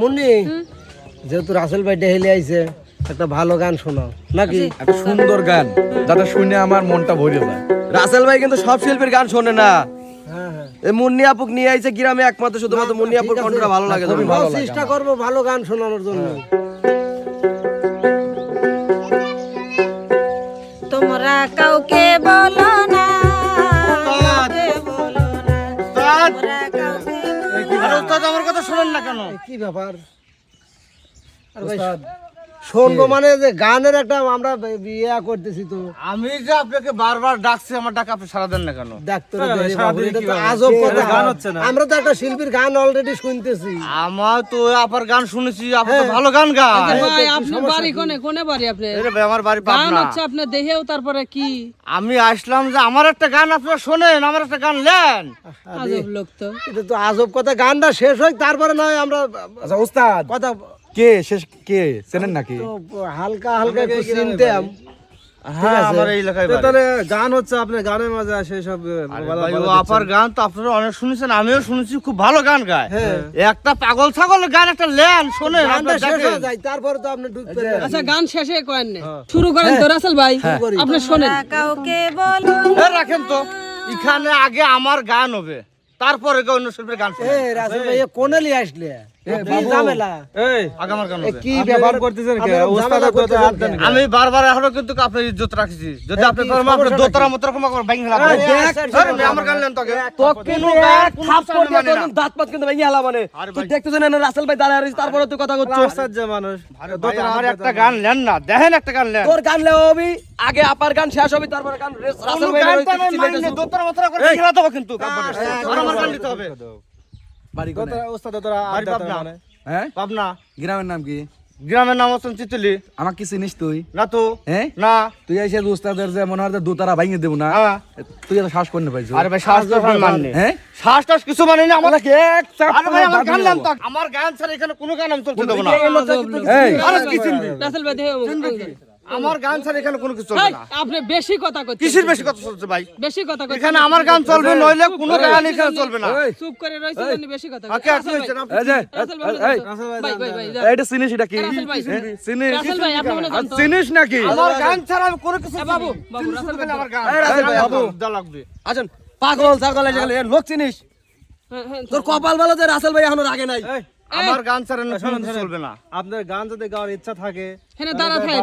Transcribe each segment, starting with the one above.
মুন্নি যেহেতু রাসেল ভাইটা হেলে আইছে একটা ভালো গান শোনাও। নাকি? একটা সুন্দর গান যাতে শুনে আমার মনটা ভরে যায়। রাসেল ভাই কিন্তু সব শিল্পীর গান শোনে না। হ্যাঁ হ্যাঁ। এই মুন্নি আপুক নিয়ে আইছে গ্রামে একমাত্র শুধুমাত্র মুন্নি আপুর কণ্ঠটা ভালো লাগে আমি তোমার। চেষ্টা করব ভালো গান শোনানোর জন্য। তোমরা কাউকে বলো কি ব্যাপার? আরে ভাই, শুনব মানে যে গানের একটা আমরা ইয়া করতেছি তো। আমি যে আপনাকে বারবার ডাকছি আমার ডাক আপনি সারা দেন না কেন? ডাক্তার এটা তো আজব কথা। গান হচ্ছে না। আমরা তো একটা শিল্পীর গান অলরেডি শুনতেছি। আমার তো আপার গান শুনেছি আপনি ভালো গান গান ভাই বাড়ি কোনে কোনে বাড়ি আপনি এই রে ভাই, আমার বাড়ি গান হচ্ছে আপনার দেহেও তারপরে কি? আমি আসলাম যে আমার একটা গান আপনারা শোনেন আমার একটা গান লেন। আজব লোক তো। এটা তো আজব কথা। গানটা শেষ হয় তারপরে নয় আমরা আচ্ছা কথা কে? শেষ কে? চেনেন নাকি? হালকা হালকা একটু চিনতাম হ্যাঁ আমার এই এলাকায় তাহলে গান হচ্ছে আপনার গানের মাঝে আসে সব আরে ভাই, ও আপার গান তো আপনারা অনেক শুনেছেন আমিও শুনেছি খুব ভালো গান গায়। একটা পাগল ছাগলের গান একটা লেন। হয়ে যায় তারপরে তো আপনি আচ্ছা। গান শেষে করেন না। শুরু করেন তো রাসেল ভাই। আপনি শোনেন। কাউকে বলো রাখেন তো। এখানে আগে আমার গান হবে তারপরে অন্য শিল্পীর গান রাসেল ভাই কোনে আসলে? আমি বারবার এখনও কিন্তু আপনার ইজ্জত রাখছি যদি আপনি দোতরা মতো রকম আমার গান তোকে দাঁত পাত কিন্তু ভেঙে হেলা মানে তুই দেখতেছ না রাসেল ভাই দাঁড়ায় রয়েছে তারপরে তুই কথা মানুষ আমার একটা গান লেন না দেখেন একটা গান লেন তোর গান লেও আগে আপার গান শেষ হবে তারপরে গান রাসেল ভাই গান রয়েছে, টানের চিল্লাইতেছিস। মাইন্ডে দোতরা মতরা করে বাইং দেবো কিন্তু আমার গান নিতে হবে বাড়ি কোনে? ওস্তাদ তোরা বাড়ি পাবনা। হ্যাঁ? পাবনা। গ্রামের নাম কি? গ্রামের নাম হচ্ছে চিতলি আমাকে কি চিনিস তুই? না তো। হ্যাঁ না। তুই এসে উস্তাদের যে মনে হয় দুতারা ভাঙিয়ে দেবো না হ্যাঁ। তুই এত শ্বাস করতে পাইছো? আরে ভাই শ্বাস টাস আমি হ্যাঁ শ্বাস টাস কিছু মানে না আমার এক চাপ আরে ভাই আমার গান লেন তো আমার গান ছাড়া এখানে কোনো গান আমি চলতে দেবো না। আরে কি চিনবি? রাসেল ভাই দেহে আমার গান ছাড়া এখানে কোনো কিছু চলবে না। আপনি বেশি কথা করছেন কিসের বেশি কথা চলছে ভাই? বেশি কথা করছেন এখানে আমার গান চলবে নইলে কোনো গান এখানে চলবে না। চুপ করে রয়েছে জন্য বেশি কথা। আপনি আপনি- এই যে, রাসেল ভাই, ভাই, ভাই, ভাই, এই, এটা কি? রাসেল ভাই, হ্যাঁ? চিনিস রাসেল ভাই, আপনি মনে? নাকি? আমার গান ছাড়া আমি কোনো কিছু এ বাবু, বাবু, চিনি রাসেল খালি আমার গান। এই রাসেল ভাই, বাবু। দা লাগবে। আছেন পাগল ছাগল এসে গেলে, লোক চিনিস হ্যাঁ, হ্যাঁ, তোর কপাল ভালো যে রাসেল ভাই এখনও আগে নাই। আমার গান ছাড়া না চলবে না। আপনার গান যদি গাওয়ার ইচ্ছা থাকে হেনে দাঁড়া থাকেন।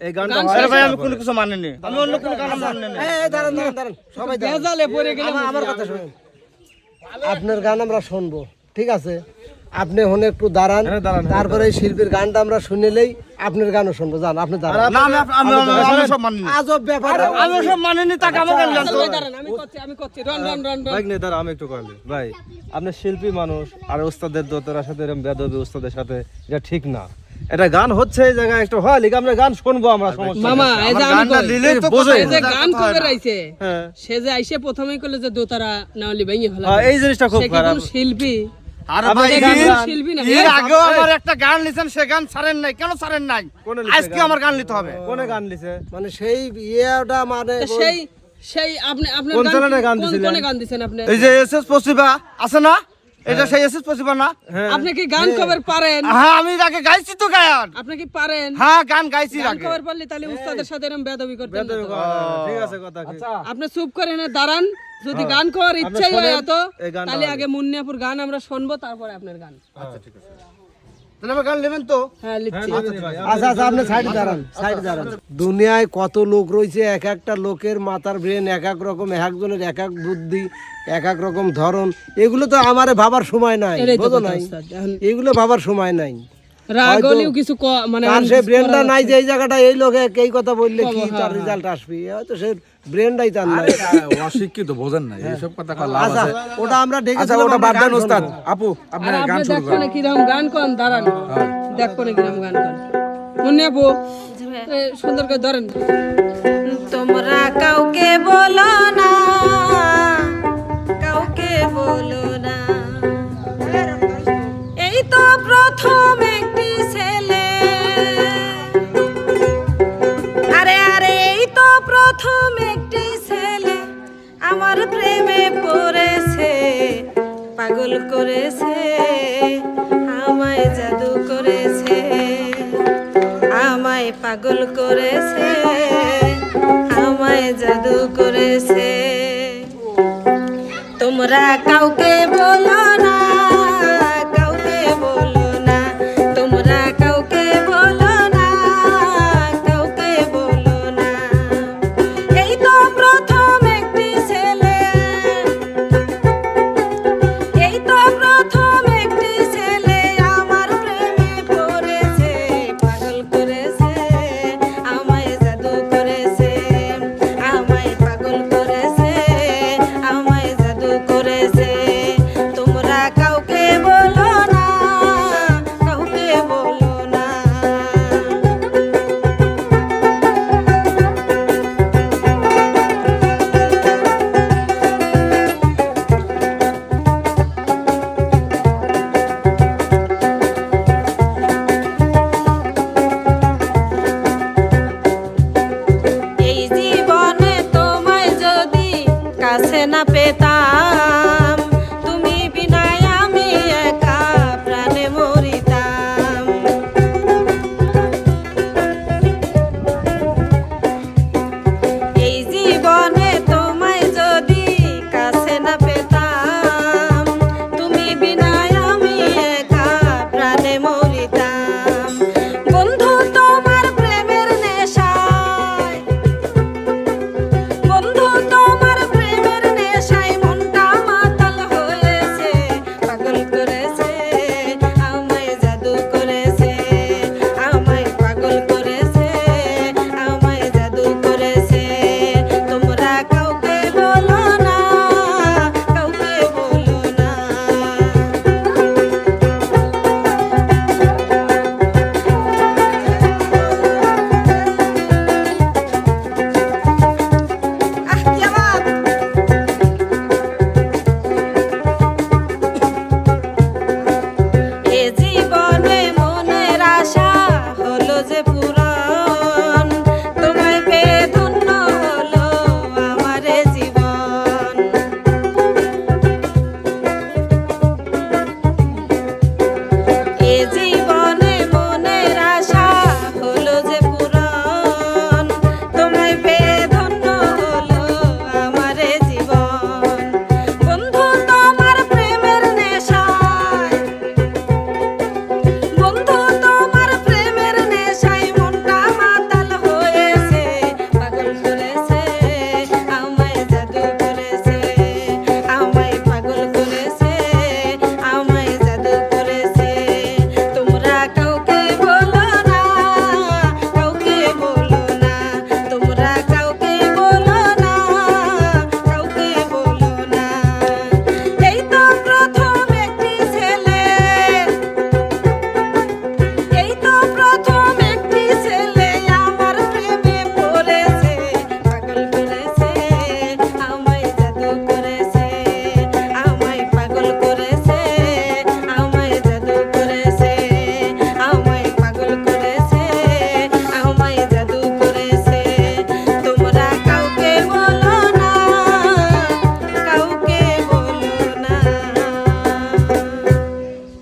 দাঁড়ান, এই গানটা আরে ভাই আমি কোনো কিছু মানিনি। আমি অন্য কোনো গান মানিনি। এই, এই, দাঁড়ান দাঁড়ান দাঁড়ান। সবাই ভেজালে পড়ে গেলে আমার- আমার কথা শুনুন। আপনার গান আমরা শুনব ঠিক আছে? আপনি হনে একটু দাঁড়ান। হ্যাঁ, তারপরে এই শিল্পীর গানটা আমরা শুনিলেই আপনার গানও শুনব। যান আপনি দাঁড়ান। আজব ব্যাপার। আমি সব মানিনি তাকে আমার গান দাঁড়ান, আমি একটু ভাই আপনি শিল্পী মানুষ আর ওস্তাদের দোতরার সাথে এরকম বেদবি ওস্তাদের সাথে এটা ঠিক না। এটা গান হচ্ছে এই জায়গায় একটু হয় লিখে আমরা গান শুনব আমরা সমস্যা মামা এই যে আমি গানটা তো বোঝে। এই যে গান কবে রাইছে হ্যাঁ। সে যে আইসে প্রথমেই করলে যে দোতারা নাওলি ভেঙে ফেলা হ্যাঁ, এই জিনিসটা খুব খারাপ। শিল্পী? আরে ভাই। শিল্পী না। এর আগেও আমার একটা গান সে গান ছাড়েন নাই। কেন ছাড়েন নাই? আজকে গান? আমার গান নিতে হবে। কোনে গান লিছে মানে সেই ইয়েটা মানে সেই সেই আপনি আপনার গান চ্যানেলে গান কোন দিছিলেন? গান দিছেন আপনি? এই যে এসএস পসিবা আছে না? এটা সেই এসএস পসিবল না। আপনি কি গান কভার পারেন? হ্যাঁ আমি আগে গাইছি তো গায়ন আপনি কি পারেন? হ্যাঁ গান গাইছি গান আগে। কভার পারলে তাহলে উস্তাদের সাথে এরকম বেদবি করতে ঠিক আছে কথা কি আপনি চুপ করে এনে দাঁড়ান। যদি গান করার ইচ্ছাই হয় তাহলে আগে মুন্নিয়াপুর গান আমরা শুনব তারপরে আপনার গান। গান হ্যাঁ আচ্ছা ঠিক আপনি সাইড দাঁড়ান সাইড দাঁড়ান দুনিয়ায় কত লোক রয়েছে এক একটা লোকের মাথার ব্রেন এক এক রকম এক একজনের এক এক বুদ্ধি এক এক রকম ধরন। এগুলো তো আমার ভাবার সময় নাই বোঝো নাই? এগুলো ভাবার সময় নাই। রাগ কিছু মানে তার সে ব্রেনটা নাই যে এই জায়গাটা এই লোকে এই কথা বললে কি তার রেজাল্ট আসবে? হয়তো সে ব্রেনটাই তার নাই। অশিক্ষিত বোঝেন না এইসব কথা আচ্ছা আছে। ওটা আমরা আচ্ছা ডেকেছিলাম ওটা বাদ দেন ওস্তাদ। আপু আর আপনার গান আপনি শুরু দেখো করেন। না কীরকম গান করেন দাঁড়ান। দেখো না কীরকম গান এ, সুন্দর করে ধরেন। তোমরা কাউকে বলো করেছে আমায় জাদু করেছে আমায় পাগল করেছে আমায় জাদু করেছে। তোমরা কাউকে বলো